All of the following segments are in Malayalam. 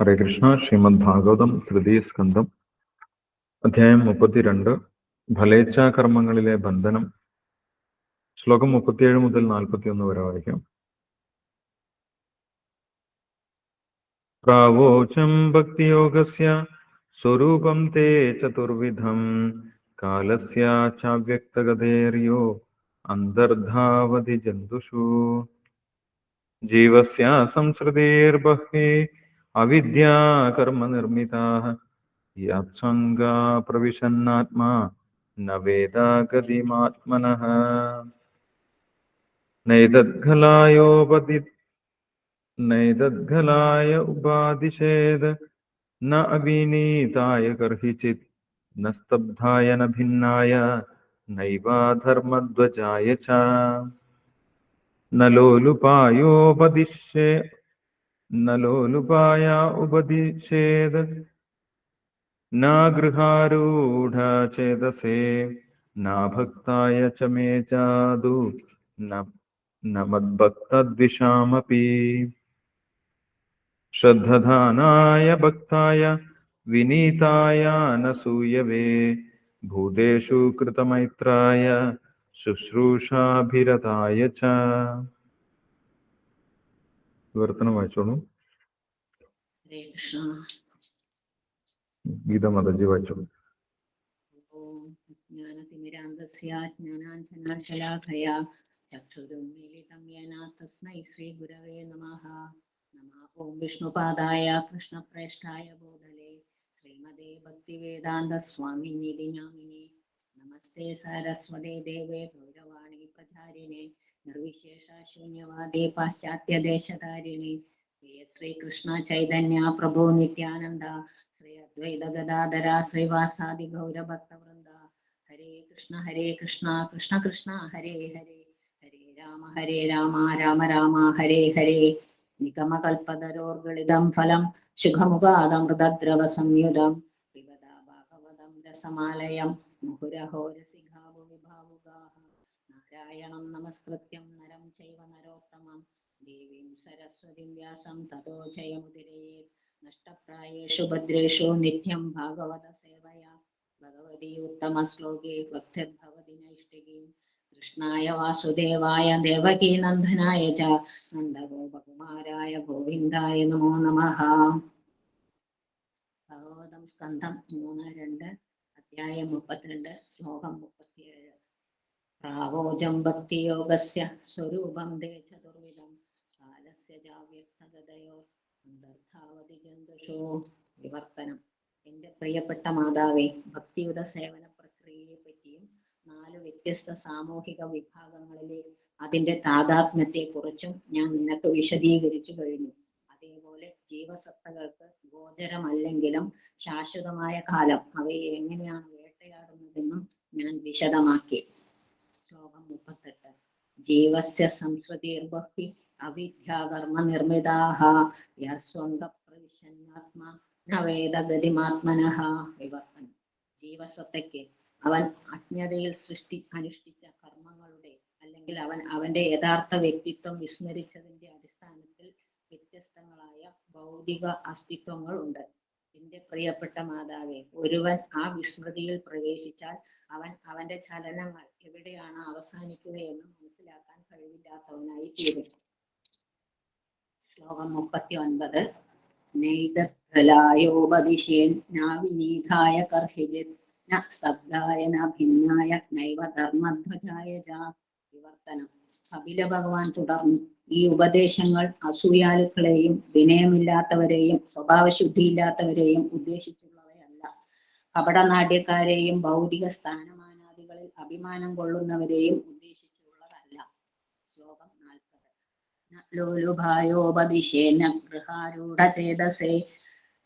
ഹരേ കൃഷ്ണ ശ്രീമദ് ഭാഗവതം തൃതീയ സ്കന്ധം. അധ്യായം മുപ്പത്തിരണ്ട്. ഫലേച്ഛാ കർമ്മങ്ങളിലെ ബന്ധനം. ശ്ലോകം മുപ്പത്തിയേഴ് മുതൽ നാൽപ്പത്തിയൊന്ന് വരെ വായിക്കാം. പ്രാവോചം ഭക്തിയോഗസ്യ സ്വരൂപം തേ ചതുർവിധം. കാലസ്യ ചാവ്യക്തഗതേര്യോ അന്തർധാവതി ജന്തുഷു. ജീവസ്യ സംസൃതേർബഹ്വേ അവിദ്യാ കർമ്മ നിർമ്മിതാः യാത്സംഗാ പ്രവിശന്നാത്മാ ന വേദാഗതിമാത്മനഃ നൈതദ്ഘലായോപതി നൈതദ്ഘലായ ഉപാദിശേത് ന അവിനീതായ കർഹിച്ചിത് ന സ്തബ്ധായ ന ഭിന്നായ നൈവാധർമ്മധ്വജായ ച न लोलुपाया उपदिशेद नागृहारूढचेतसे नाभक्ताय च मे जादु न मद्भक्तद्विषामपि श्रद्धधानाय भक्ताय विनीताय न सूयवे भूतेषु कृतमैत्राय शुश्रूषाभिरताय च വിവർത്തനം വായിച്ചോളൂ ഹരേ കൃഷ്ണ ഗീത മതജി വായിച്ചോളൂ ഓം ജ്ഞാനതിമിരാന്തസ്യ ജ്ഞാനാഞ്ജനശലാഖയാ ചക്ഷുരുന്മീലിതം യേന തസ്മൈ ശ്രീഗുരവേ നമഃ നമഃ ഓം വിഷ്ണുപാദായ കൃഷ്ണപ്രേഷ്ഠായ ബോധലേ ശ്രീമതേ ഭക്തിവേദാന്ത സ്വാമിനിധി നാമിനി നമസ്തേ സരസ്വതേ ദേവേ ഗൗരവാണി പ്രചാരിണേ നിർവിശേഷ ശൂന്യവാദി പാശ്ചാത്യദേശധാരിണി പ്രിയ ശ്രീകൃഷ്ണ ചൈതന്യ പ്രഭു നിത്യാനന്ദ ശ്രീ അദ്വൈത ഗദാധര ശ്രീവാസാദി ഗൗരഭക്തവൃന്ദ. ഹരേ കൃഷ്ണ ഹരേ കൃഷ്ണ കൃഷ്ണ കൃഷ്ണ ഹരേ ഹരേ. ഹരേ രാമ ഹരേ രാമ രാമ രാമ ഹരേ ഹരേ. നിഗമകൽപ്പതരോർഗളിതം ഫലം ശുഖമുഖാദമൃതദ്രവ സംയുതം പിബതാ ഭാഗവതം രസമാലയം. മുഹുരഹോ വിഭാവുകാഹ വിഭാവുകാഃ നാരായണം നമസ്കൃത്യം നരം ചൈവ നരോത്തമം. ദേവീം സരസ്വതിം വ്യാസം തതോ ജയമുദിരേ നഷ്ടപ്രായേഷു ഭദ്രേഷു നിത്യം ഭാഗവത സേവയാ. ഭഗവതിയുത്തമ ശ്ലോകേ ഭക്തിർഭവതി നൈഷ്ഠികീ. കൃഷ്ണായ വാസുദേവായ ദേവകീനന്ദനായ ച. നന്ദഗോപകുമാരായ ഗോവിന്ദായ നമോ നമഃ. ഭഗവതം സ്കന്ധം മൂന്ന് രണ്ട് അധ്യായം മുപ്പത്തിരണ്ട് ശ്ലോകം മുപ്പത്തിയേഴ്. പ്രാവോജം ഭക്തിയോഗസ്യ സ്വരൂപം ദേ ചതുർവിധം. കാലസ്യ ജാവ്യക്തതയോ അന്തർധാവതി ജന്തുഷോ വിവർത്തനം. എന്റെ പ്രിയപ്പെട്ട മാതാവേ ഭക്തിയുടെ സേവന പ്രക്രിയയെ പറ്റിയും നാല് വ്യത്യസ്ത സാമൂഹിക വിഭാഗങ്ങളിലെ അതിന്റെ താതാത്മ്യത്തെ കുറിച്ചും ഞാൻ നിനക്ക് വിശദീകരിച്ചു കഴിഞ്ഞു. അതേപോലെ ജീവസത്തകൾക്ക് ഗോചരമല്ലെങ്കിലും ശാശ്വതമായ കാലം അവയെ എങ്ങനെയാണ് വേട്ടയാടുന്നതെന്നും ഞാൻ വിശദമാക്കി. ശ്ലോകം മുപ്പത്തെട്ട്. ജീവസ്യ സംസ്കൃതിർബഹ്വി അവിദ്യാകർമ്മ നിർമ്മിതാഹ യസ്വന്ത പ്രവിശന്നാത്മാ ന വേദഗതിമാത്മനഃ വിവർത്തനം. ജീവസത്തയ്ക്ക് അവൻ അജ്ഞതയിൽ സൃഷ്ടി അനുഷ്ഠിച്ച കർമ്മങ്ങളുടെ അല്ലെങ്കിൽ അവൻ അവന്റെ യഥാർത്ഥ വ്യക്തിത്വം വിസ്മരിച്ചതിന്റെ അടിസ്ഥാനത്തിൽ വ്യത്യസ്തങ്ങളായ ഭൗതിക അസ്തിത്വങ്ങൾ ഉണ്ട്. എന്റെ പ്രിയപ്പെട്ട മാതാവേ ഒരുവൻ ആ വിസ്മൃതിയിൽ പ്രവേശിച്ചാൽ അവൻ അവന്റെ ചലനങ്ങൾ എവിടെയാണ് അവസാനിക്കുകയെന്ന് മനസ്സിലാക്കാൻ കഴിവില്ലാത്തവനായി തീരും ശ്ലോകം മുപ്പത്തി ഒൻപത് ഭിന്നായ നൈവ ധർമ്മധ്വജായ ജാ വിവർത്തനം. കപില ഭഗവാൻ തുടർന്നു. ഈ ഉപദേശങ്ങൾ അസൂയാലുക്കളെയും വിനയമില്ലാത്തവരെയും സ്വഭാവശുദ്ധിയില്ലാത്തവരെയും ഉദ്ദേശിച്ചുള്ളവയല്ല. കപടനാട്യക്കാരെയും ഭൗതിക സ്ഥാനമാനാദികളിൽ അഭിമാനം കൊള്ളുന്നവരെയും ഉദ്ദേശിച്ചുള്ളതല്ല. ശ്ലോകം നാൽപ്പത്. ലോലുഭായോപദിശേന ഗൃഹാരൂഢചേതസേ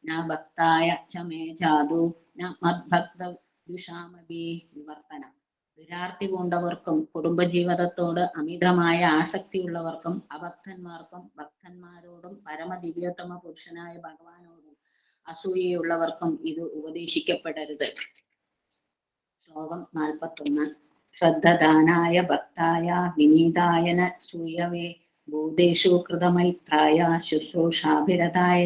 ന ഭക്തായ ചമേ ജാതു ന മദ്ഭക്ത ദുഷാമപി വിവർത്തനം. ദുരാർത്തി കൊണ്ടവർക്കും കുടുംബജീവിതത്തോട് അമിതമായ ആസക്തിയുള്ളവർക്കും അഭക്തന്മാർക്കും ഭക്തന്മാരോടും പരമദിവ്യോത്തമ പുരുഷനായ ഭഗവാനോടും അസൂയയുള്ളവർക്കും ഇത് ഉപദേശിക്കപ്പെടരുത്. ശ്ലോകം നാൽപ്പത്തൊന്ന്. ശ്രദ്ധദാനായ ഭക്തായ വിനീതായന സൂയവേ ഭൂതേഷു കൃതമൈത്രായ ശുശ്രൂഷാഭിരതായ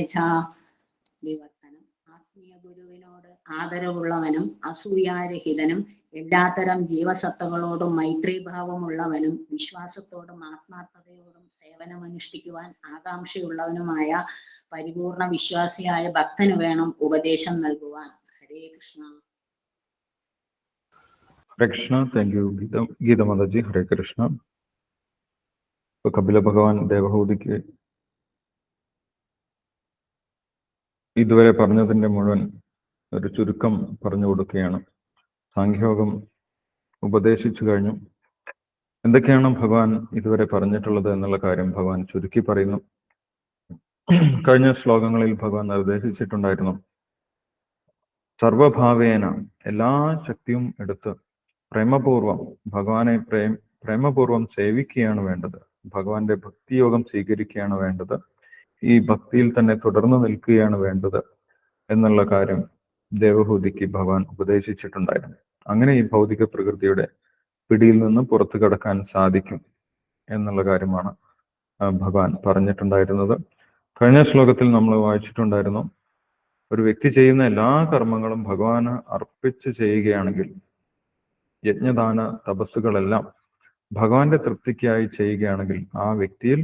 വിവർത്തനം. ആത്മീയ ഗുരുവിനോട് ആദരവുള്ളവനും അസൂയാരഹിതനും എല്ലാത്തരം ജീവസത്തകളോടും മൈത്രീഭാവമുള്ളവനും വിശ്വാസത്തോടും ആത്മാർത്ഥതയോടും സേവനമനുഷ്ഠിക്കുവാൻ ആകാംക്ഷയുള്ളവനുമായ പരിപൂർണ വിശ്വാസിയായ ഭക്തന് വേണം ഉപദേശം നൽകുവാൻ. ഹരേ കൃഷ്ണ. കൃഷ്ണ. Thank you Geetha ഗീതമാതാജി Hare Krishna. കപില ഭഗവാൻ ദേവഹൂതിക്ക് ഇതുവരെ പറഞ്ഞതിന്റെ മുഴുവൻ ഒരു ചുരുക്കം പറഞ്ഞു കൊടുക്കുകയാണ്. സാഖ്യയോഗം ഉപദേശിച്ചു കഴിഞ്ഞു. എന്തൊക്കെയാണ് ഭഗവാൻ ഇതുവരെ പറഞ്ഞിട്ടുള്ളത് എന്നുള്ള കാര്യം ഭഗവാൻ ചുരുക്കി പറയുന്നു. കഴിഞ്ഞ ശ്ലോകങ്ങളിൽ ഭഗവാൻ നിർദ്ദേശിച്ചിട്ടുണ്ടായിരുന്നു. സർവഭാവേന എല്ലാ ശക്തിയും എടുത്ത് പ്രേമപൂർവം ഭഗവാനെ പ്രേം പ്രേമപൂർവം സേവിക്കുകയാണ് വേണ്ടത്. ഭഗവാന്റെ ഭക്തിയോഗം സ്വീകരിക്കുകയാണ് വേണ്ടത്. ഈ ഭക്തിയിൽ തന്നെ തുടർന്ന് നിൽക്കുകയാണ് വേണ്ടത് എന്നുള്ള കാര്യം ദേവഹൂതിക്ക് ഭഗവാൻ ഉപദേശിച്ചിട്ടുണ്ടായിരുന്നു. അങ്ങനെ ഈ ഭൗതിക പ്രകൃതിയുടെ പിടിയിൽ നിന്ന് പുറത്തു കടക്കാൻ സാധിക്കും എന്നുള്ള കാര്യമാണ് ഭഗവാൻ പറഞ്ഞിട്ടുണ്ടായിരുന്നത്. കഴിഞ്ഞ ശ്ലോകത്തിൽ നമ്മൾ വായിച്ചിട്ടുണ്ടായിരുന്നു ഒരു വ്യക്തി ചെയ്യുന്ന എല്ലാ കർമ്മങ്ങളും ഭഗവാന് അർപ്പിച്ച് ചെയ്യുകയാണെങ്കിൽ യജ്ഞദാന തപസ്സുകളെല്ലാം ഭഗവാന്റെ തൃപ്തിക്കായി ചെയ്യുകയാണെങ്കിൽ ആ വ്യക്തിയിൽ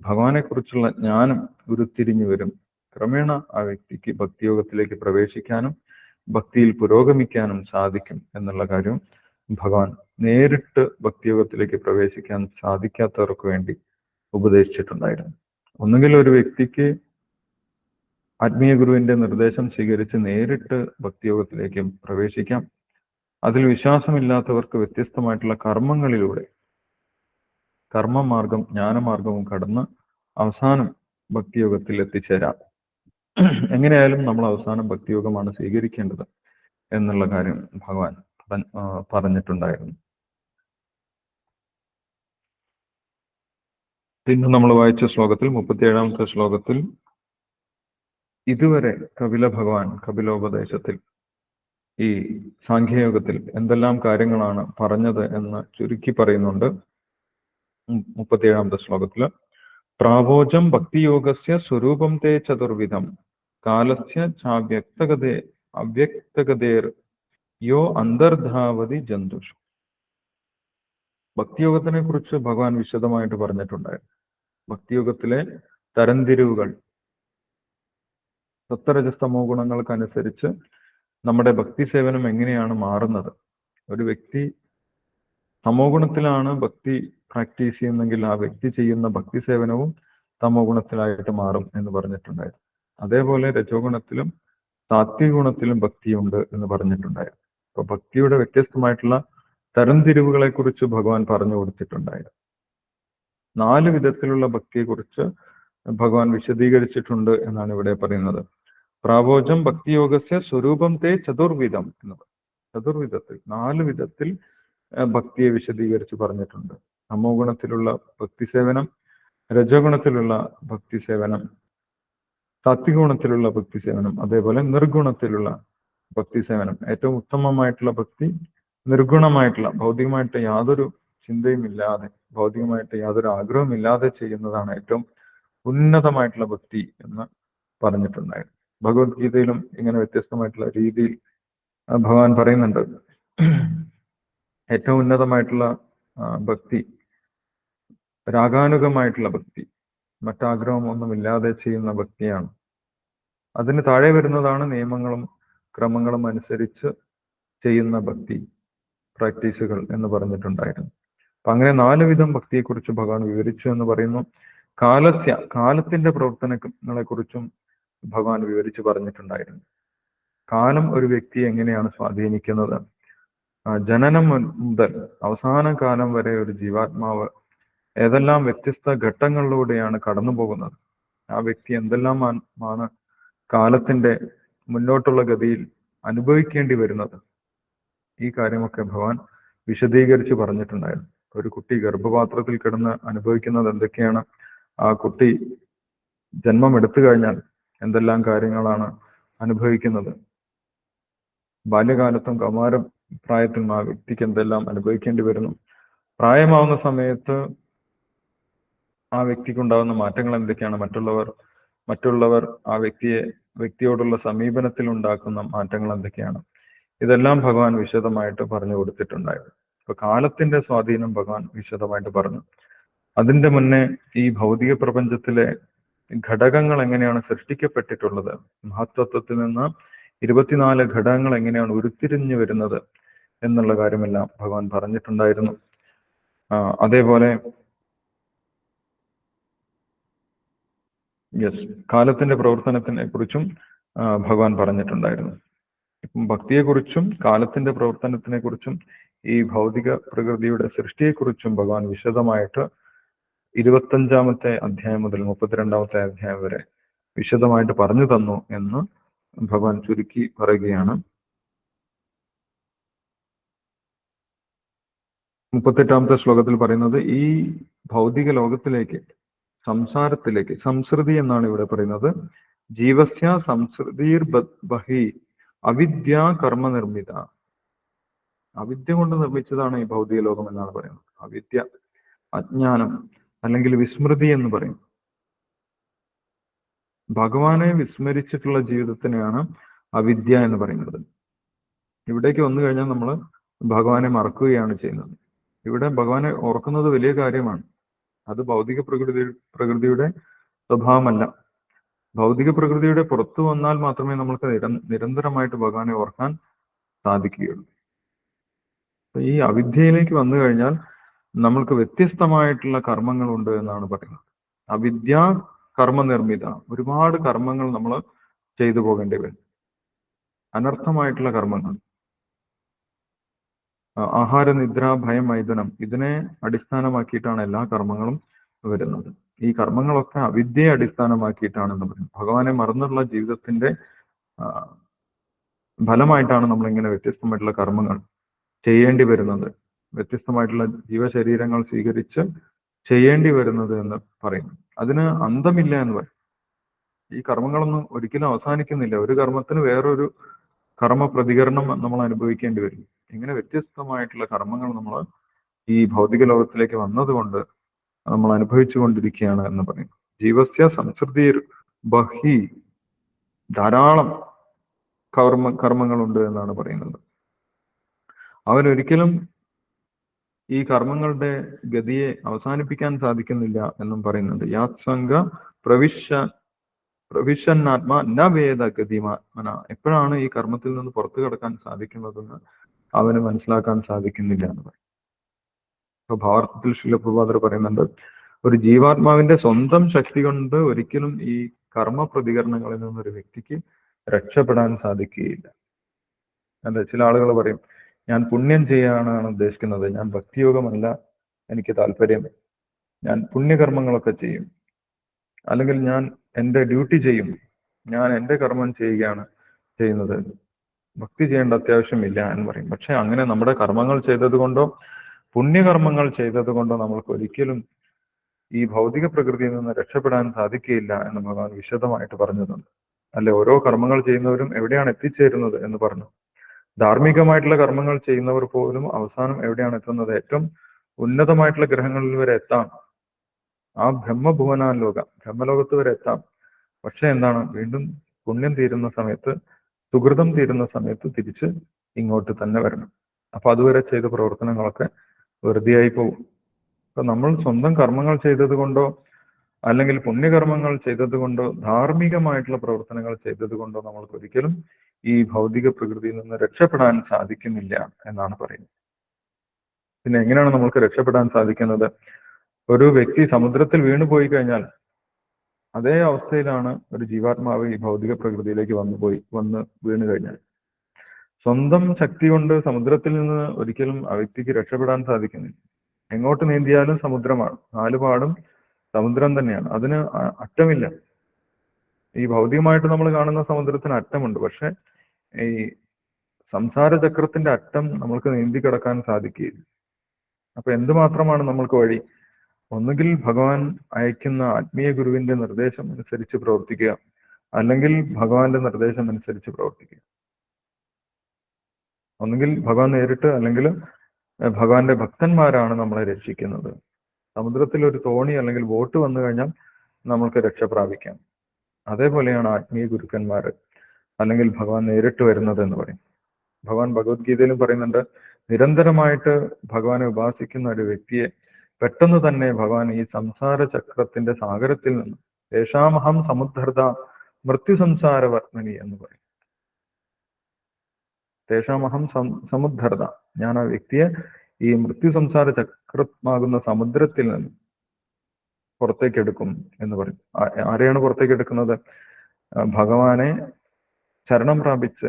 ഭഗവാനെ കുറിച്ചുള്ള ജ്ഞാനം ഉരുത്തിരിഞ്ഞു വരും. ക്രമേണ ആ വ്യക്തിക്ക് ഭക്തിയോഗത്തിലേക്ക് പ്രവേശിക്കാനും ഭക്തിയിൽ പുരോഗമിക്കാനും സാധിക്കും എന്നുള്ള കാര്യം ഭഗവാൻ നേരിട്ട് ഭക്തിയോഗത്തിലേക്ക് പ്രവേശിക്കാൻ സാധിക്കാത്തവർക്ക് വേണ്ടി ഉപദേശിച്ചിട്ടുണ്ടായിരുന്നു. ഒന്നുകിൽ ഒരു വ്യക്തിക്ക് ആത്മീയ ഗുരുവിന്റെ നിർദ്ദേശം സ്വീകരിച്ച് നേരിട്ട് ഭക്തിയോഗത്തിലേക്ക് പ്രവേശിക്കാം. അതിൽ വിശ്വാസമില്ലാത്തവർക്ക് വ്യത്യസ്തമായിട്ടുള്ള കർമ്മങ്ങളിലൂടെ കർമ്മമാർഗം ജ്ഞാനമാർഗവും കടന്ന് അവസാനം ഭക്തിയോഗത്തിൽ എത്തിച്ചേരാം. എങ്ങനെയായാലും നമ്മൾ അവസാനം ഭക്തിയോഗമാണ് സ്വീകരിക്കേണ്ടത് എന്നുള്ള കാര്യം ഭഗവാൻ പറഞ്ഞിട്ടുണ്ടായിരുന്നു. പിന്നെ നമ്മൾ വായിച്ച ശ്ലോകത്തിൽ മുപ്പത്തിയേഴാമത്തെ ശ്ലോകത്തിൽ ഇതുവരെ കപില ഭഗവാൻ കപിലോപദേശത്തിൽ ഈ സാഖ്യയോഗത്തിൽ എന്തെല്ലാം കാര്യങ്ങളാണ് പറഞ്ഞത് എന്ന് ചുരുക്കി പറയുന്നുണ്ട്. മുപ്പത്തിയേഴാമത്തെ ശ്ലോകത്തിൽ പ്രാവോജം ഭക്തിയോഗസ്യ സ്വരൂപം തേ ചതുർവിധം കാലസ്യ ചാവ്യക്തഗതേ അവ്യക്തഗതേർ യോ അന്തർധാവതി ജന്തുഷു ഭക്തിയോഗത്തിനെ കുറിച്ച് ഭഗവാൻ വിശദമായിട്ട് പറഞ്ഞിട്ടുണ്ടായിരുന്നു. ഭക്തിയോഗത്തിലെ തരംതിരിവുകൾ സത്തരജസ്തമോ ഗുണങ്ങൾക്കനുസരിച്ച് നമ്മുടെ ഭക്തി സേവനം എങ്ങനെയാണ് മാറുന്നത്? ഒരു വ്യക്തി തമോ ഗുണത്തിലാണ് ഭക്തി പ്രാക്ടീസ് ചെയ്യുന്നെങ്കിൽ ആ വ്യക്തി ചെയ്യുന്ന ഭക്തി സേവനവും തമോ ഗുണത്തിലായിട്ട് മാറും എന്ന് പറഞ്ഞിട്ടുണ്ടായിരുന്നു. അതേപോലെ രജോഗുണത്തിലും സാത്വിക ഗുണത്തിലും ഭക്തിയുണ്ട് എന്ന് പറഞ്ഞിട്ടുണ്ടായിരുന്നു അപ്പൊ ഭക്തിയുടെ വ്യത്യസ്തമായിട്ടുള്ള തരംതിരിവുകളെ കുറിച്ച് ഭഗവാൻ പറഞ്ഞു കൊടുത്തിട്ടുണ്ടായിരുന്നു നാല് വിധത്തിലുള്ള ഭക്തിയെക്കുറിച്ച് ഭഗവാൻ വിശദീകരിച്ചിട്ടുണ്ട് എന്നാണ് ഇവിടെ പറയുന്നത്. പ്രാവോചം ഭക്തിയോഗസ്യ സ്വരൂപം തേ ചതുർവിധം എന്ന് ചതുർവിധത്തിൽ നാല് വിധത്തിൽ ഭക്തിയെ വിശദീകരിച്ച് പറഞ്ഞിട്ടുണ്ട്. തമോ ഗുണത്തിലുള്ള ഭക്തി സേവനം രജഗുണത്തിലുള്ള ഭക്തി സേവനം സാത്വിക ഗുണത്തിലുള്ള ഭക്തി സേവനം അതേപോലെ നിർഗുണത്തിലുള്ള ഭക്തി സേവനം ഏറ്റവും ഉത്തമമായിട്ടുള്ള ഭക്തി നിർഗുണമായിട്ടുള്ള ഭൗതികമായിട്ട് യാതൊരു ചിന്തയും ഇല്ലാതെ ഭൗതികമായിട്ട് യാതൊരു ആഗ്രഹവും ഇല്ലാതെ ചെയ്യുന്നതാണ് ഏറ്റവും ഉന്നതമായിട്ടുള്ള ഭക്തി എന്ന് പറഞ്ഞിട്ടുണ്ടായിരുന്നു. ഭഗവത്ഗീതയിലും ഇങ്ങനെ വ്യത്യസ്തമായിട്ടുള്ള രീതിയിൽ ഭഗവാൻ പറയുന്നുണ്ട്. ഏറ്റവും ഉന്നതമായിട്ടുള്ള ഭക്തി രാഗാനുഗമായിട്ടുള്ള ഭക്തി മറ്റാഗ്രഹം ഒന്നുമില്ലാതെ ചെയ്യുന്ന ഭക്തിയാണ് അതിന് താഴെ വരുന്നതാണ് നിയമങ്ങളും ക്രമങ്ങളും അനുസരിച്ച് ചെയ്യുന്ന ഭക്തി പ്രാക്ടീസുകൾ എന്ന് പറഞ്ഞിട്ടുണ്ടായിരുന്നു. അപ്പൊ അങ്ങനെ നാല് വിധം ഭക്തിയെക്കുറിച്ച് ഭഗവാൻ വിവരിച്ചു എന്ന് പറയുന്നു. കാലസ്യ കാലത്തിന്റെ പ്രവർത്തനങ്ങളെ കുറിച്ചും ഭഗവാൻ വിവരിച്ചു പറഞ്ഞിട്ടുണ്ടായിരുന്നു. കാലം ഒരു വ്യക്തിയെ എങ്ങനെയാണ് സ്വാധീനിക്കുന്നത്? ജനനം മുതൽ അവസാന കാലം വരെ ഒരു ജീവാത്മാവ് ഏതെല്ലാം വ്യത്യസ്ത ഘട്ടങ്ങളിലൂടെയാണ് കടന്നു പോകുന്നത്? ആ വ്യക്തി എന്തെല്ലാം ആണ് കാലത്തിന്റെ മുന്നോട്ടുള്ള ഗതിയിൽ അനുഭവിക്കേണ്ടി വരുന്നത്? ഈ കാര്യമൊക്കെ ഭഗവാൻ വിശദീകരിച്ച് പറഞ്ഞിട്ടുണ്ടായിരുന്നു. ഒരു കുട്ടി ഗർഭപാത്രത്തിൽ കിടന്ന് അനുഭവിക്കുന്നത് എന്തൊക്കെയാണ്? ആ കുട്ടി ജന്മം എടുത്തു കഴിഞ്ഞാൽ എന്തെല്ലാം കാര്യങ്ങളാണ് അനുഭവിക്കുന്നത്? ബാല്യകാലത്തും കൗമാര പ്രായത്തിനും ആ വ്യക്തിക്ക് എന്തെല്ലാം അനുഭവിക്കേണ്ടി വരുന്നു? പ്രായമാവുന്ന സമയത്ത് ആ വ്യക്തിക്ക് ഉണ്ടാകുന്ന മാറ്റങ്ങൾ എന്തൊക്കെയാണ്? മറ്റുള്ളവർ മറ്റുള്ളവർ ആ വ്യക്തിയെ വ്യക്തിയോടുള്ള സമീപനത്തിൽ ഉണ്ടാക്കുന്ന മാറ്റങ്ങൾ എന്തൊക്കെയാണ്? ഇതെല്ലാം ഭഗവാൻ വിശദമായിട്ട് പറഞ്ഞു കൊടുത്തിട്ടുണ്ടായിരുന്നു. ഇപ്പൊ കാലത്തിന്റെ സ്വാധീനം ഭഗവാൻ വിശദമായിട്ട് പറഞ്ഞു. അതിന്റെ മുന്നേ ഈ ഭൗതിക പ്രപഞ്ചത്തിലെ ഘടകങ്ങൾ എങ്ങനെയാണ് സൃഷ്ടിക്കപ്പെട്ടിട്ടുള്ളത്? മഹത്വത്വത്തിൽ നിന്ന് ഇരുപത്തിനാല് ഘടകങ്ങൾ എങ്ങനെയാണ് ഉരുത്തിരിഞ്ഞു വരുന്നത് എന്നുള്ള കാര്യമെല്ലാം ഭഗവാൻ പറഞ്ഞിട്ടുണ്ടായിരുന്നു. അതേപോലെ യെസ് കാലത്തിന്റെ പ്രവർത്തനത്തിനെ കുറിച്ചും ഭഗവാൻ പറഞ്ഞിട്ടുണ്ടായിരുന്നു. ഇപ്പം ഭക്തിയെക്കുറിച്ചും കാലത്തിന്റെ പ്രവർത്തനത്തിനെ കുറിച്ചും ഈ ഭൗതിക പ്രകൃതിയുടെ സൃഷ്ടിയെക്കുറിച്ചും ഭഗവാൻ വിശദമായിട്ട് ഇരുപത്തഞ്ചാമത്തെ അധ്യായം മുതൽ മുപ്പത്തിരണ്ടാമത്തെ അധ്യായം വരെ വിശദമായിട്ട് പറഞ്ഞു തന്നു എന്ന് ഭഗവാൻ ചുരുക്കി പറയുകയാണ്. മുപ്പത്തെട്ടാമത്തെ ശ്ലോകത്തിൽ പറയുന്നത് ഈ ഭൗതിക ലോകത്തിലേക്ക് സംസാരത്തിലേക്ക് സംസൃതി എന്നാണ് ഇവിടെ പറയുന്നത്. ജീവസ്യ സംസൃതിർ ബഹി അവിദ്യ കർമ്മ നിർമ്മിത അവിദ്യ കൊണ്ട് നിർമ്മിച്ചതാണ് ഈ ഭൗതിക ലോകം എന്നാണ് പറയുന്നത്. അവിദ്യ അജ്ഞാനം അല്ലെങ്കിൽ വിസ്മൃതി എന്ന് പറയും. ഭഗവാനെ വിസ്മരിച്ചിട്ടുള്ള ജീവിതത്തിനെയാണ് അവിദ്യ എന്ന് പറയുന്നത്. ഇവിടേക്ക് വന്നു കഴിഞ്ഞാൽ നമ്മൾ ഭഗവാനെ മറക്കുകയാണ് ചെയ്യുന്നത്. ഇവിടെ ഭഗവാനെ ഓർക്കുന്നത് വലിയ കാര്യമാണ്. അത് ഭൗതിക പ്രകൃതി പ്രകൃതിയുടെ സ്വഭാവമല്ല. ഭൗതിക പ്രകൃതിയുടെ പുറത്തു വന്നാൽ മാത്രമേ നമ്മൾക്ക് നിര- നിരന്തരമായിട്ട് ഭഗവാനെ ഓർക്കാൻ സാധിക്കുകയുള്ളൂ. ഈ അവിദ്യയിലേക്ക് വന്നു കഴിഞ്ഞാൽ നമ്മൾക്ക് വ്യത്യസ്തമായിട്ടുള്ള കർമ്മങ്ങളുണ്ട് എന്നാണ് പറയുന്നത്. അവിദ്യ കർമ്മനിർമ്മിത ഒരുപാട് കർമ്മങ്ങൾ നമ്മൾ ചെയ്തു പോകേണ്ടി വരും. അനർത്ഥമായിട്ടുള്ള കർമ്മങ്ങൾ. ആഹാര നിദ്ര ഭയം മൈഥുനം ഇതിനെ അടിസ്ഥാനമാക്കിയിട്ടാണ് എല്ലാ കർമ്മങ്ങളും വരുന്നത്. ഈ കർമ്മങ്ങളൊക്കെ അവിദ്യയെ അടിസ്ഥാനമാക്കിയിട്ടാണെന്ന് പറയും ഭഗവാനെ മറന്നുള്ള ജീവിതത്തിന്റെ ഫലമായിട്ടാണ് നമ്മൾ ഇങ്ങനെ വ്യത്യസ്തമായിട്ടുള്ള കർമ്മങ്ങൾ ചെയ്യേണ്ടി വരുന്നത്. വ്യത്യസ്തമായിട്ടുള്ള ജീവശരീരങ്ങൾ സ്വീകരിച്ച് ചെയ്യേണ്ടി വരുന്നത് എന്ന് പറയുന്നു. അതിന് അന്തമില്ല എന്ന് പറയും. ഈ കർമ്മങ്ങളൊന്നും ഒരിക്കലും അവസാനിക്കുന്നില്ല. ഒരു കർമ്മത്തിന് വേറൊരു കർമ്മ പ്രതികരണം നമ്മൾ അനുഭവിക്കേണ്ടി വരും. ഇങ്ങനെ വ്യത്യസ്തമായിട്ടുള്ള കർമ്മങ്ങൾ നമ്മൾ ഈ ഭൗതിക ലോകത്തിലേക്ക് വന്നതുകൊണ്ട് നമ്മൾ അനുഭവിച്ചു കൊണ്ടിരിക്കുകയാണ് എന്ന് പറയും. ജീവസ്യ സംസ്കൃതി ബഹി ധാരാളം കർമ്മ കർമ്മങ്ങളുണ്ട് എന്നാണ് പറയുന്നത്. അവനൊരിക്കലും ഈ കർമ്മങ്ങളുടെ ഗതിയെ അവസാനിപ്പിക്കാൻ സാധിക്കുന്നില്ല എന്നും പറയുന്നുണ്ട്. യാത്സംഗ പ്രവിശ പ്രവിശന്നാത്മ ന ഗതിമാത്മന എപ്പോഴാണ് ഈ കർമ്മത്തിൽ നിന്ന് പുറത്തു കടക്കാൻ സാധിക്കുന്നതെന്ന് അവന് മനസ്സിലാക്കാൻ സാധിക്കുന്നില്ല എന്ന് പറയും ഇപ്പൊ ഭാരതത്തിൽ ശിലപ്രഭാതർ പറയുന്നുണ്ട് ഒരു ജീവാത്മാവിന്റെ സ്വന്തം ശക്തി കൊണ്ട് ഒരിക്കലും ഈ കർമ്മ പ്രതികരണങ്ങളിൽ നിന്ന് ഒരു വ്യക്തിക്ക് രക്ഷപ്പെടാൻ സാധിക്കുകയില്ല. അല്ല ചില ആളുകൾ പറയും ഞാൻ പുണ്യം ചെയ്യാനാണ് ഉദ്ദേശിക്കുന്നത്. ഞാൻ ഭക്തിയോഗമല്ല. എനിക്ക് താല്പര്യം ഞാൻ പുണ്യകർമ്മങ്ങളൊക്കെ ചെയ്യും. അല്ലെങ്കിൽ ഞാൻ എന്റെ ഡ്യൂട്ടി ചെയ്യും. ഞാൻ എന്റെ കർമ്മം ചെയ്യുകയാണ് ചെയ്യുന്നത് ഭക്തി ചെയ്യേണ്ട അത്യാവശ്യമില്ല എന്ന് പറയും. പക്ഷെ അങ്ങനെ നമ്മുടെ കർമ്മങ്ങൾ ചെയ്തത് കൊണ്ടോ പുണ്യകർമ്മങ്ങൾ ചെയ്തത് കൊണ്ടോ നമ്മൾക്ക് ഒരിക്കലും ഈ ഭൗതിക പ്രകൃതിയിൽ നിന്ന് രക്ഷപ്പെടാൻ സാധിക്കുകയില്ല എന്ന് ഭഗവാൻ വിശദമായിട്ട് പറഞ്ഞിട്ടുണ്ട്. അല്ലെ ഓരോ കർമ്മങ്ങൾ ചെയ്യുന്നവരും എവിടെയാണ് എത്തിച്ചേരുന്നത് എന്ന് പറഞ്ഞു. ധാർമ്മികമായിട്ടുള്ള കർമ്മങ്ങൾ ചെയ്യുന്നവർ പോലും അവസാനം എവിടെയാണ് എത്തുന്നത്? ഏറ്റവും ഉന്നതമായിട്ടുള്ള ഗ്രഹങ്ങളിൽ വരെ എത്താം. ആ ബ്രഹ്മഭുവനാലോകം ബ്രഹ്മലോകത്ത് വരെ എത്താം. പക്ഷെ എന്താണ്? വീണ്ടും പുണ്യം തീരുന്ന സമയത്ത് സുഹൃതം തീരുന്ന സമയത്ത് തിരിച്ച് ഇങ്ങോട്ട് തന്നെ വരണം. അപ്പൊ അതുവരെ ചെയ്ത പ്രവർത്തനങ്ങളൊക്കെ വെറുതെയായി പോകും അപ്പൊ നമ്മൾ സ്വന്തം കർമ്മങ്ങൾ ചെയ്തത് കൊണ്ടോ അല്ലെങ്കിൽ പുണ്യകർമ്മങ്ങൾ ചെയ്തത് കൊണ്ടോ ധാർമ്മികമായിട്ടുള്ള പ്രവർത്തനങ്ങൾ ചെയ്തത് കൊണ്ടോ നമ്മൾക്ക് ഒരിക്കലും ഈ ഭൗതിക പ്രകൃതിയിൽ നിന്ന് രക്ഷപ്പെടാൻ സാധിക്കുന്നില്ല എന്നാണ് പറയുന്നത്. പിന്നെ എങ്ങനെയാണ് നമ്മൾക്ക് രക്ഷപ്പെടാൻ സാധിക്കുന്നത്? ഒരു വ്യക്തി സമുദ്രത്തിൽ വീണുപോയി കഴിഞ്ഞാൽ അതേ അവസ്ഥയിലാണ് ഒരു ജീവാത്മാവ് ഈ ഭൗതിക പ്രകൃതിയിലേക്ക് വന്നു പോയി വന്ന് വീണു കഴിഞ്ഞാൽ. സ്വന്തം ശക്തി കൊണ്ട് സമുദ്രത്തിൽ നിന്ന് ഒരിക്കലും ആ വ്യക്തിക്ക് രക്ഷപ്പെടാൻ സാധിക്കുന്നില്ല. എങ്ങോട്ട് നീന്തിയാലും സമുദ്രമാണ്. നാലുപാടും സമുദ്രം തന്നെയാണ്. അതിന് അറ്റമില്ല. ഈ ഭൗതികമായിട്ട് നമ്മൾ കാണുന്ന സമുദ്രത്തിന് അറ്റമുണ്ട്. പക്ഷെ ഈ സംസാര ചക്രത്തിന്റെ അറ്റം നമ്മൾക്ക് നീന്തി കിടക്കാൻ സാധിക്കുകയില്ല. അപ്പൊ എന്തുമാത്രമാണ് നമ്മൾക്ക് വഴി? ഒന്നുകിൽ ഭഗവാൻ അയക്കുന്ന ആത്മീയ ഗുരുവിന്റെ നിർദ്ദേശം അനുസരിച്ച് പ്രവർത്തിക്കുക അല്ലെങ്കിൽ ഭഗവാന്റെ നിർദ്ദേശം അനുസരിച്ച് പ്രവർത്തിക്കുക. ഒന്നുകിൽ ഭഗവാൻ നേരിട്ട് അല്ലെങ്കിൽ ഭഗവാന്റെ ഭക്തന്മാരാണ് നമ്മളെ രക്ഷിക്കുന്നത്. സമുദ്രത്തിൽ ഒരു തോണി അല്ലെങ്കിൽ ബോട്ട് വന്നു കഴിഞ്ഞാൽ നമ്മൾക്ക് രക്ഷ പ്രാപിക്കാം. അതേപോലെയാണ് ആത്മീയ ഗുരുക്കന്മാർ അല്ലെങ്കിൽ ഭഗവാൻ നേരിട്ട് വരുന്നത് എന്ന് പറയും. ഭഗവാൻ ഭഗവത്ഗീതയിലും പറയുന്നുണ്ട് നിരന്തരമായിട്ട് ഭഗവാനെ ഉപാസിക്കുന്ന ഒരു വ്യക്തിയെ പെട്ടെന്ന് തന്നെ ഭഗവാൻ ഈ സംസാര ചക്രത്തിന്റെ സാഗരത്തിൽ നിന്ന് യേശാമഹം സമുദ്ധർത മൃത്യു സംസാര വർണനി എന്ന് പറയും. തേഷാമഹം സമുദ്ധർത ഞാൻ ആ വ്യക്തിയെ ഈ മൃത്യു സംസാര ചക്രമാകുന്ന സമുദ്രത്തിൽ നിന്ന് പുറത്തേക്ക് എടുക്കും എന്ന് പറയും. ആരെയാണ് പുറത്തേക്ക് എടുക്കുന്നത്? ഭഗവാനെ ശരണം പ്രാപിച്ച്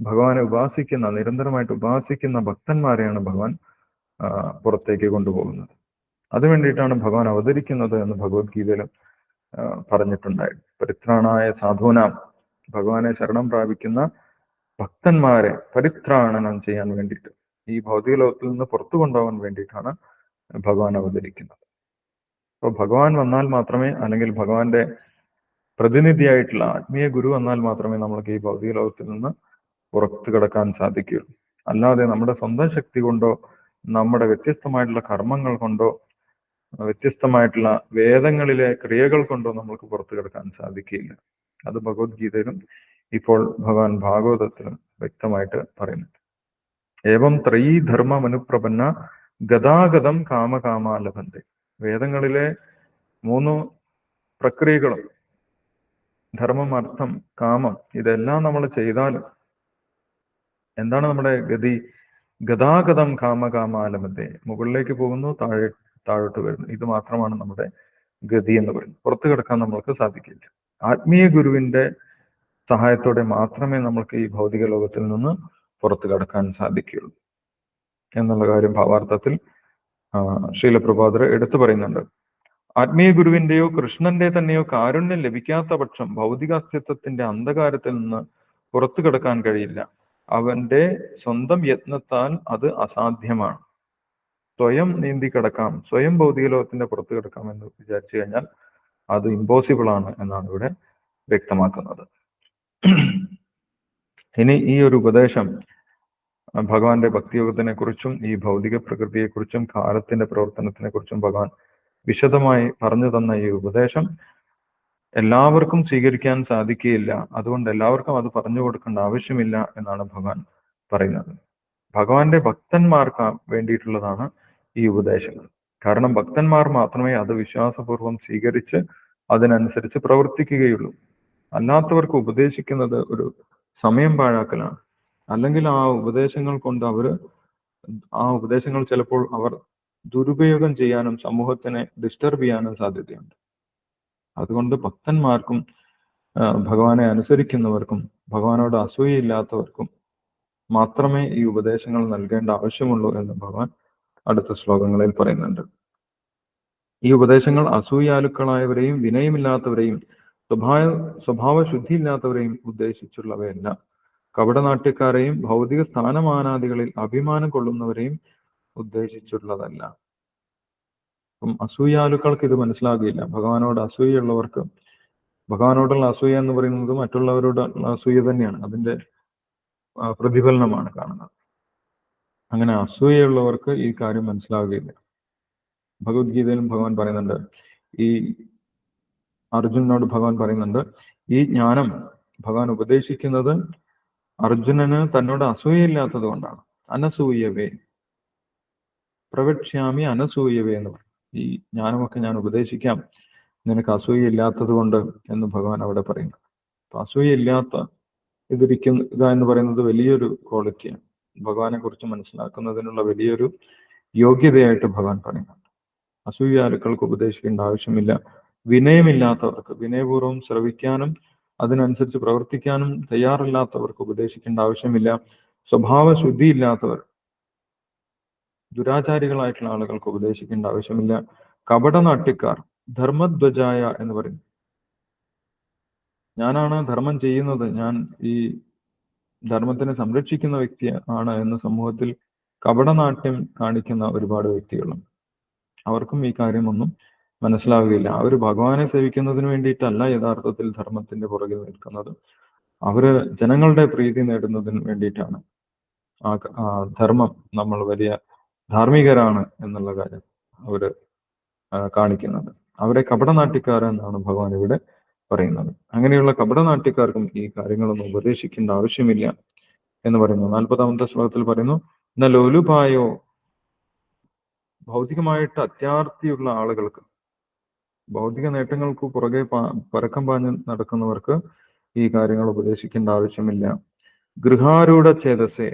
ഭഗവാനെ ഉപാസിക്കുന്ന നിരന്തരമായിട്ട് ഉപാസിക്കുന്ന ഭക്തന്മാരെയാണ് ഭഗവാൻ പുറത്തേക്ക് കൊണ്ടുപോകുന്നത്. അത് വേണ്ടിയിട്ടാണ് ഭഗവാൻ അവതരിക്കുന്നത് എന്ന് ഭഗവത്ഗീതയിലും പറഞ്ഞിട്ടുണ്ടായി. പരിത്രാണായ സാധുനാം ഭഗവാനെ ശരണം പ്രാപിക്കുന്ന ഭക്തന്മാരെ പരിത്രാണനം ചെയ്യാൻ വേണ്ടിയിട്ട് ഈ ഭൗതിക ലോകത്തിൽ നിന്ന് പുറത്തു കൊണ്ടുപോകാൻ വേണ്ടിയിട്ടാണ് ഭഗവാൻ അവതരിക്കുന്നത്. അപ്പോൾ ഭഗവാൻ വന്നാൽ മാത്രമേ അല്ലെങ്കിൽ ഭഗവാന്റെ പ്രതിനിധിയായിട്ടുള്ള ആത്മീയ ഗുരു വന്നാൽ മാത്രമേ നമ്മൾക്ക് ഈ ഭൗതിക ലോകത്തിൽ നിന്ന് പുറത്തു കിടക്കാൻ സാധിക്കുകയുള്ളൂ. അല്ലാതെ നമ്മുടെ സ്വന്തം ശക്തി കൊണ്ടോ നമ്മുടെ വ്യത്യസ്തമായിട്ടുള്ള കർമ്മങ്ങൾ കൊണ്ടോ വ്യത്യസ്തമായിട്ടുള്ള വേദങ്ങളിലെ ക്രിയകൾ കൊണ്ടോ നമ്മൾക്ക് പുറത്തു കിടക്കാൻ സാധിക്കില്ല. അത് ഭഗവത്ഗീതയിലും ഇപ്പോൾ ഭഗവാൻ ഭാഗവതത്തിലും വ്യക്തമായിട്ട് പറയുന്നുണ്ട്. ഏവം ത്രയീ ധർമ്മ മനുപ്രപന്ന ഗതാഗതം കാമകാമാലഭന്തെ. വേദങ്ങളിലെ മൂന്ന് പ്രക്രിയകളും ധർമ്മം അർത്ഥം കാമം ഇതെല്ലാം നമ്മൾ ചെയ്താലും എന്താണ് നമ്മുടെ ഗതി? ഗതാഗതം കാമകാമാലമത്തെ മുകളിലേക്ക് പോകുന്നു താഴെ താഴോട്ട് വരുന്നു. ഇത് മാത്രമാണ് നമ്മുടെ ഗതി എന്ന് പറയുന്നത്. പുറത്തു കിടക്കാൻ നമ്മൾക്ക് സാധിക്കില്ല. ആത്മീയ ഗുരുവിന്റെ സഹായത്തോടെ മാത്രമേ നമ്മൾക്ക് ഈ ഭൗതിക ലോകത്തിൽ നിന്ന് പുറത്തു കടക്കാൻ സാധിക്കുകയുള്ളൂ. എന്നുള്ള കാര്യം ഭാവാർത്ഥത്തിൽ ശീലപ്രഭാതർ എടുത്തു പറയുന്നുണ്ട്. ആത്മീയ ഗുരുവിന്റെയോ കൃഷ്ണന്റെ തന്നെയോ കാരുണ്യം ലഭിക്കാത്ത പക്ഷം ഭൗതിക അസ്തിത്വത്തിന്റെ അന്ധകാരത്തിൽ നിന്ന് പുറത്തു കിടക്കാൻ കഴിയില്ല. അവന്റെ സ്വന്തം യത്നത്താൽ അത് അസാധ്യമാണ്. സ്വയം നീന്തി കിടക്കാം സ്വയം ഭൗതിക ലോകത്തിന്റെ പുറത്ത് കിടക്കാം എന്ന് വിചാരിച്ചു കഴിഞ്ഞാൽ അത് ഇമ്പോസിബിൾ ആണ് എന്നാണ് ഇവിടെ വ്യക്തമാക്കുന്നത്. ഇനി ഈ ഒരു ഉപദേശം ഭഗവാന്റെ ഭക്തിയോഗത്തിനെ കുറിച്ചും ഈ ഭൗതിക പ്രകൃതിയെക്കുറിച്ചും കാലത്തിന്റെ പ്രവർത്തനത്തിനെ കുറിച്ചും ഭഗവാൻ വിശദമായി പറഞ്ഞു തന്ന ഈ ഉപദേശം എല്ലാവർക്കും സ്വീകരിക്കാൻ സാധിക്കുകയില്ല. അതുകൊണ്ട് എല്ലാവർക്കും അത് പറഞ്ഞു കൊടുക്കേണ്ട ആവശ്യമില്ല എന്നാണ് ഭഗവാൻ പറയുന്നത്. ഭഗവാന്റെ ഭക്തന്മാർക്ക് വേണ്ടിയിട്ടുള്ളതാണ് ഈ ഉപദേശങ്ങൾ. കാരണം ഭക്തന്മാർ മാത്രമേ അത് വിശ്വാസപൂർവം സ്വീകരിച്ച് അതിനനുസരിച്ച് പ്രവർത്തിക്കുകയുള്ളൂ. അല്ലാത്തവർക്ക് ഉപദേശിക്കുന്നത് ഒരു സമയം പാഴാക്കലാണ്. അല്ലെങ്കിൽ ആ ഉപദേശങ്ങൾ കൊണ്ട് അവർ ആ ഉപദേശങ്ങൾ ചിലപ്പോൾ അവർ ദുരുപയോഗം ചെയ്യാനും സമൂഹത്തിനെ ഡിസ്റ്റർബ് ചെയ്യാനും സാധ്യതയുണ്ട്. അതുകൊണ്ട് ഭക്തന്മാർക്കും ഭഗവാനെ അനുസരിക്കുന്നവർക്കും ഭഗവാനോട് അസൂയയില്ലാത്തവർക്കും മാത്രമേ ഈ ഉപദേശങ്ങൾ നൽകേണ്ട ആവശ്യമുള്ളൂ എന്ന് ഭഗവാൻ അടുത്ത ശ്ലോകങ്ങളിൽ പറയുന്നുണ്ട്. ഈ ഉപദേശങ്ങൾ അസൂയാലുക്കളായവരെയും വിനയമില്ലാത്തവരെയും സ്വഭാവ സ്വഭാവ ശുദ്ധിയില്ലാത്തവരെയും ഉദ്ദേശിച്ചുള്ളവയല്ല. കപടനാട്യക്കാരെയും ഭൗതിക സ്ഥാനമാനാദികളിൽ അഭിമാനം കൊള്ളുന്നവരെയും ഉദ്ദേശിച്ചുള്ളതല്ല. അപ്പം അസൂയാലുക്കൾക്ക് ഇത് മനസ്സിലാകില്ല. ഭഗവാനോട് അസൂയുള്ളവർക്ക് ഭഗവാനോടുള്ള അസൂയ എന്ന് പറയുന്നത് മറ്റുള്ളവരോടുള്ള അസൂയ തന്നെയാണ്. അതിന്റെ പ്രതിഫലനമാണ് കാണുന്നത്. അങ്ങനെ അസൂയുള്ളവർക്ക് ഈ കാര്യം മനസ്സിലാവുകയില്ല. ഭഗവത്ഗീതയിലും ഭഗവാൻ പറയുന്നുണ്ട് ഈ അർജുനനോട് ഭഗവാൻ പറയുന്നുണ്ട് ഈ ജ്ഞാനം ഭഗവാൻ ഉപദേശിക്കുന്നത് അർജുനന് തന്നോട് അസൂയയില്ലാത്തത് കൊണ്ടാണ്. അനസൂയവേ. പ്രവക്ഷ്യാമി അനസൂയവേ എന്ന് പറയും. ഈ ജ്ഞാനമൊക്കെ ഞാൻ ഉപദേശിക്കാം. നിനക്ക് അസൂയയില്ലാത്തത് കൊണ്ട് എന്ന് ഭഗവാൻ അവിടെ പറയുന്നു. അപ്പൊ അസൂയയില്ലാത്ത ഇതിരിക്കുക എന്ന് പറയുന്നത് വലിയൊരു ക്വാളിറ്റിയാണ് ഭഗവാനെ കുറിച്ച് മനസ്സിലാക്കുന്നതിനുള്ള വലിയൊരു യോഗ്യതയായിട്ട് ഭഗവാൻ പറയുന്നുണ്ട്. അസൂയാലുക്കൾക്ക് ഉപദേശിക്കേണ്ട ആവശ്യമില്ല. വിനയമില്ലാത്തവർക്ക് വിനയപൂർവം ശ്രവിക്കാനും അതിനനുസരിച്ച് പ്രവർത്തിക്കാനും തയ്യാറില്ലാത്തവർക്ക് ഉപദേശിക്കേണ്ട ആവശ്യമില്ല. സ്വഭാവ ശുദ്ധിയില്ലാത്തവർ ദുരാചാരികളായിട്ടുള്ള ആളുകൾക്ക് ഉപദേശിക്കേണ്ട ആവശ്യമില്ല. കപടനാട്യക്കാർ ധർമ്മധ്വജായ എന്ന് പറയും. ഞാനാണ് ധർമ്മം ചെയ്യുന്നത്. ഞാൻ ഈ ധർമ്മത്തിനെ സംരക്ഷിക്കുന്ന വ്യക്തി ആണ് എന്ന് സമൂഹത്തിൽ കപടനാട്യം കാണിക്കുന്ന ഒരുപാട് വ്യക്തികളുണ്ട്. അവർക്കും ഈ കാര്യമൊന്നും മനസ്സിലാവുകയില്ല. അവർ ഭഗവാനെ സേവിക്കുന്നതിന് വേണ്ടിയിട്ടല്ല യഥാർത്ഥത്തിൽ ധർമ്മത്തിന്റെ പുറകിൽ നിൽക്കുന്നത്. അവർ ജനങ്ങളുടെ പ്രീതി നേടുന്നതിന് വേണ്ടിയിട്ടാണ്. ആ ധർമ്മം നമ്മൾ വലിയ ധാർമ്മികരാണ് എന്നുള്ള കാര്യം അവർ കാണിക്കുന്നത്. അവരെ കപടനാട്ടിക്കാരെന്നാണ് ഭഗവാൻ ഇവിടെ പറയുന്നത്. അങ്ങനെയുള്ള കപടനാട്യക്കാർക്കും ഈ കാര്യങ്ങളൊന്നും ഉപദേശിക്കേണ്ട ആവശ്യമില്ല എന്ന് പറയുന്നു. നാൽപ്പതാമത്തെ ശ്ലോകത്തിൽ പറയുന്നു എന്നാൽ ലോലുപായോ ഭൗതികമായിട്ട് അത്യാർത്തിയുള്ള ആളുകൾക്ക് ഭൗതിക നേട്ടങ്ങൾക്ക് പുറകെ പരക്കം പാഞ്ഞ് നടക്കുന്നവർക്ക് ഈ കാര്യങ്ങൾ ഉപദേശിക്കേണ്ട ആവശ്യമില്ല. ഗൃഹാരൂഢ ചേതസേ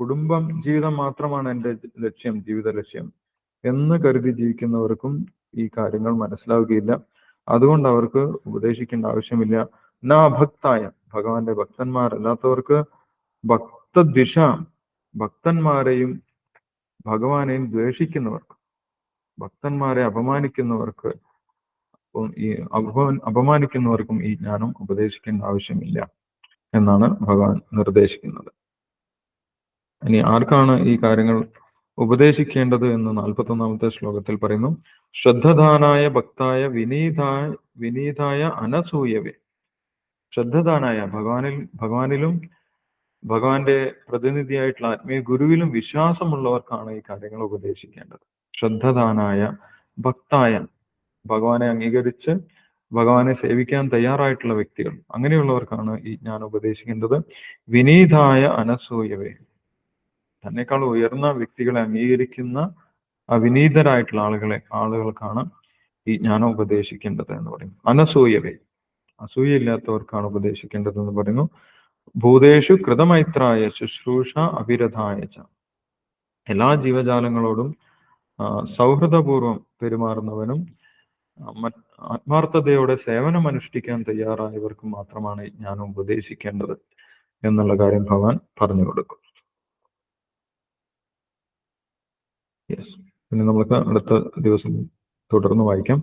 കുടുംബം ജീവിതം മാത്രമാണ് എന്റെ ലക്ഷ്യം ജീവിത ലക്ഷ്യം എന്ന് കരുതി ജീവിക്കുന്നവർക്കും ഈ കാര്യങ്ങൾ മനസ്സിലാവുകയില്ല. അതുകൊണ്ട് അവർക്ക് ഉപദേശിക്കേണ്ട ആവശ്യമില്ല. നാ ഭക്തായ ഭഗവാന്റെ ഭക്തന്മാരല്ലാത്തവർക്ക് ഭക്തദിശ ഭക്തന്മാരെയും ഭഗവാനെയും ദ്വേഷിക്കുന്നവർക്ക് ഭക്തന്മാരെ അപമാനിക്കുന്നവർക്ക് ഈ അപമാ- അപമാനിക്കുന്നവർക്കും ഈ ജ്ഞാനം ഉപദേശിക്കേണ്ട ആവശ്യമില്ല എന്നാണ് ഭഗവാൻ നിർദ്ദേശിക്കുന്നത്. ഇനി ആർക്കാണ് ഈ കാര്യങ്ങൾ ഉപദേശിക്കേണ്ടത് എന്ന് നാൽപ്പത്തി ഒന്നാമത്തെ ശ്ലോകത്തിൽ പറയുന്നു. ശ്രദ്ധദാനായ ഭക്തായ വിനീതായ വിനീതായ അനസൂയവേ. ശ്രദ്ധദാനായ ഭഗവാനിൽ ഭഗവാനിലും ഭഗവാന്റെ പ്രതിനിധിയായിട്ടുള്ള ആത്മീയ ഗുരുവിലും വിശ്വാസമുള്ളവർക്കാണ് ഈ കാര്യങ്ങൾ ഉപദേശിക്കേണ്ടത്. ശ്രദ്ധദാനായ ഭക്തായ ഭഗവാനെ അംഗീകരിച്ച് ഭഗവാനെ സേവിക്കാൻ തയ്യാറായിട്ടുള്ള വ്യക്തികൾ. അങ്ങനെയുള്ളവർക്കാണ് ഈ ഞാൻ ഉപദേശിക്കേണ്ടത്. വിനീതായ അനസൂയവേ. തന്നെക്കാൾ ഉയർന്ന വ്യക്തികളെ അംഗീകരിക്കുന്ന അവിനീതരായിട്ടുള്ള ആളുകളെ ആളുകൾക്കാണ് ഈ ജ്ഞാനം ഉപദേശിക്കേണ്ടത് എന്ന് പറയുന്നു അനസൂയവേ. അസൂയയില്ലാത്തവർക്കാണ് ഉപദേശിക്കേണ്ടത് എന്ന് പറയുന്നു. ഭൂതേഷു കൃതമൈത്രായ ശുശ്രൂഷ അവിരധായ ച. എല്ലാ ജീവജാലങ്ങളോടും സൗഹൃദപൂർവം പെരുമാറുന്നവനും ആത്മാർത്ഥതയോടെ സേവനം അനുഷ്ഠിക്കാൻ തയ്യാറായവർക്ക് മാത്രമാണ് ജ്ഞാനം ഉപദേശിക്കേണ്ടത് എന്നുള്ള കാര്യം ഭഗവാൻ പറഞ്ഞു കൊടുക്കും യെസ് പിന്നെ നമുക്ക് അടുത്ത ദിവസം തുടർന്ന് വായിക്കാം.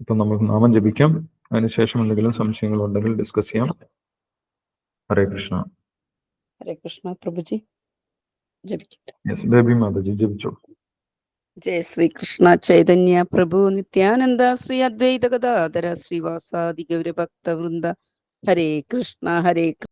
ഇപ്പം നമ്മൾ നാമം ജപിക്കാം. അതിനുശേഷം എന്തെങ്കിലും സംശയങ്ങൾ ഉണ്ടെങ്കിൽ ഡിസ്കസ് ചെയ്യാം. ഹരേ കൃഷ്ണ. ഹരേ കൃഷ്ണ പ്രഭുജി. യെസ് ബേബി മാതാജി ജപിച്ചോ ജയ ശ്രീകൃഷ്ണ ചൈതന്യ പ്രഭു നിത്യാനന്ദ ശ്രീ അദ്വൈത ഗദാധര ശ്രീവാസാദി ഗൗരഭക്ത വൃന്ദ ഹരേ കൃഷ്ണ ഹരേ